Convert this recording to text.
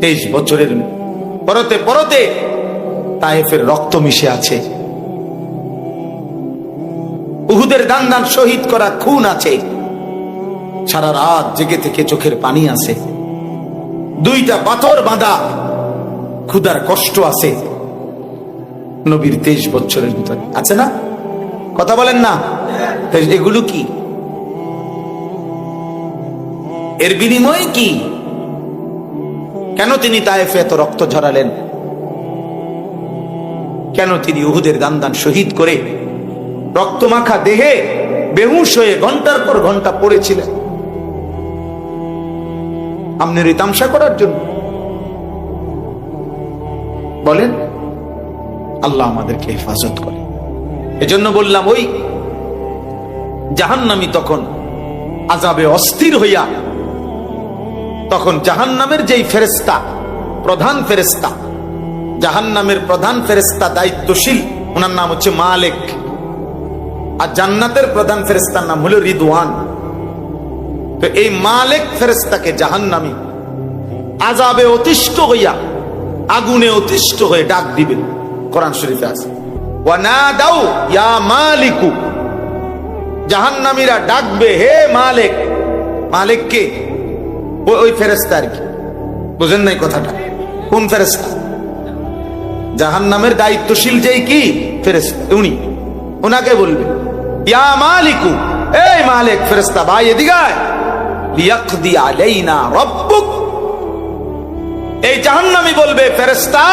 তেইশ বছরের পরতে পরতে তায়েফের রক্ত মিশে আছে। উহুদের দান দান শহীদ করা খুন আছে। সারা রাত জেগে থেকে চোখের পানি আছে। দুইটা পাথর বাঁধা ক্ষুদার কষ্ট আছে। নবীর তেইশ বছরের ভিতরে। আছে না? কথা বলেন না? এগুলো কি? এর বিনিময়ে কি? কেন তিনি তায়েফে এত রক্ত ঝরালেন? কেন তিনি উহুদের দান শহীদ করে রক্তমাখা দেহে বেহুশ হয়ে ঘণ্টার পর ঘণ্টা পড়েছিলেন? আপনার এই তামসা করার জন্য। বলেন, আল্লাহ আমাদেরকে হেফাজত করে। এজন্য বললাম, ওই জাহান্নামি তখন আজাবে অস্থির হইয়া তখন জাহান্নামের যেই ফেরেস্তা প্রধান ফেরেস্তা জাহান্নামের প্রধান ফেরেস্তা দায়িত্বশীল ওনার নাম হচ্ছে মালেক। আর জান্নাতের প্রধান ফেরেস্তার নাম হলো রিদওয়ান। তো এই মালেক ফেরেস্তাকে জাহান্নামি আজাবে অতিষ্ঠ হইয়া আগুনে অতিষ্ঠ হয়ে ডাক দিবেন, কোরআন শরীফে আছে। ওয়ানাদাউ ইয়া মালিকু। জাহান্নামীরা ডাকবে, হে মালিক। মালিক কে? ওই ফেরেস্তা আর কি। বুঝেন নাই কথাটা? কোন ফেরেস্তা জাহান্নামের দায়িত্বশীল যেই কি? ফেরেস্তা উনি। ওনাকে বলবে, ইয়া মালিকু, এই মালিক ফেরেস্তা ভাই এদিকে আয়। লিয়াকদি আলাইনা রব্বুক। এই জাহান্নামি বলবে ফেরেস্তা